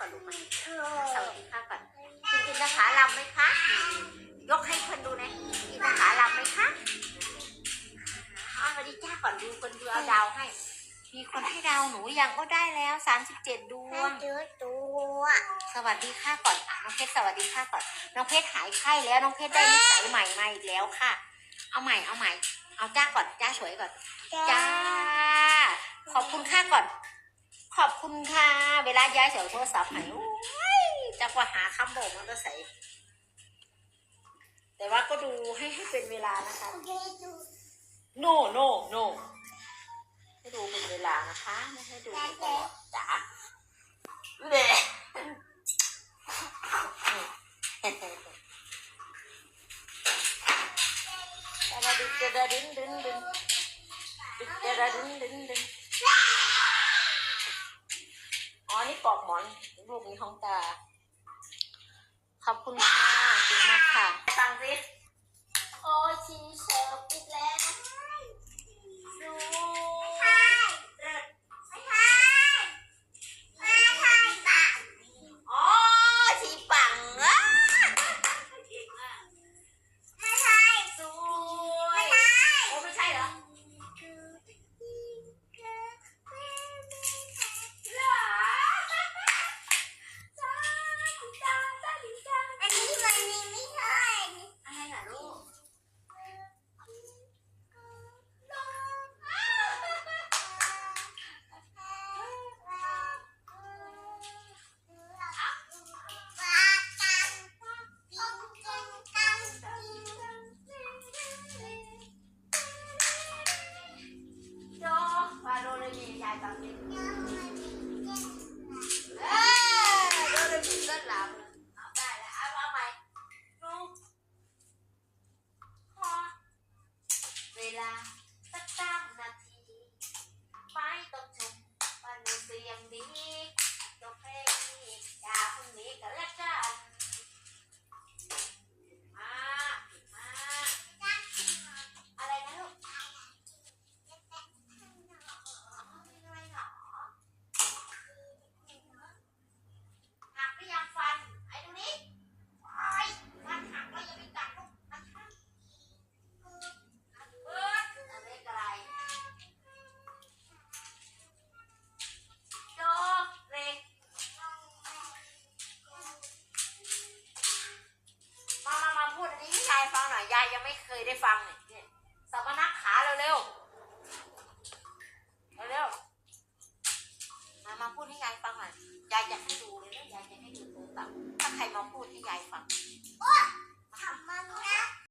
ก่อนลูกมาสวัสดีค่ะก่อนกินกินนขาลำไหมคะยกให้คนดูนะกินนขาลำไหมคะอ้าวสวัสดีจ้าก่อนดูคนดูเอาดาวให้ มีคนให้ดาวหนูยังก็ได้แล้วสามสิบเจ็ดดวงเจอตัวสวัสดีค่ะก่อนอะน้องเพชรสวัสดีค่ะก่อนน้องเพชรหายไข้แล้วน้องเพชรได้นิสัยใหม่มาอีกแล้วค่ะ เอาใหม่เอาใหม่ เอาจ้าก่อนจ้าสวยก่อนจ้าขอบคุณค่ะก่อน ขอบคุณค่ะ เวลาย้ายเสียโทรศัพท์ใหายจะกว่าหาคำบอกมันก็ใส่แต่ว่าก็ดูให้ให้เป็นเวลานะคะ no no no ให้ดูเป็นเวลานะคะ ไม่ให้ดูตลอดจ้าเด็ดาดาดึงดาดาดึงดึงดึงดึงดาดาดึงดึงดึงอ๋อ นี่ปลอกหมอนลูกมีห้องตา ข อบคุณค่ะจริงมากค่ะ ฟังสิโอ้ชีเสิร์ฟอีกแล้วดูอ๋อชีปังอะสวยโอ้ไม่ใช่เหรออั สามนาที ไปต้องชมว่าหนูเสียงดี ไม่เคยได้ฟังเนี่ยสัมนักขาเร็วเร็วๆเร็วๆมามาพูดให้ยายฟังหน่อยยายอยากให้ดูเลยนะยายากให้ดูตัวต่ำถ้าใครมาพูดให้ยายฟังทำมันนะ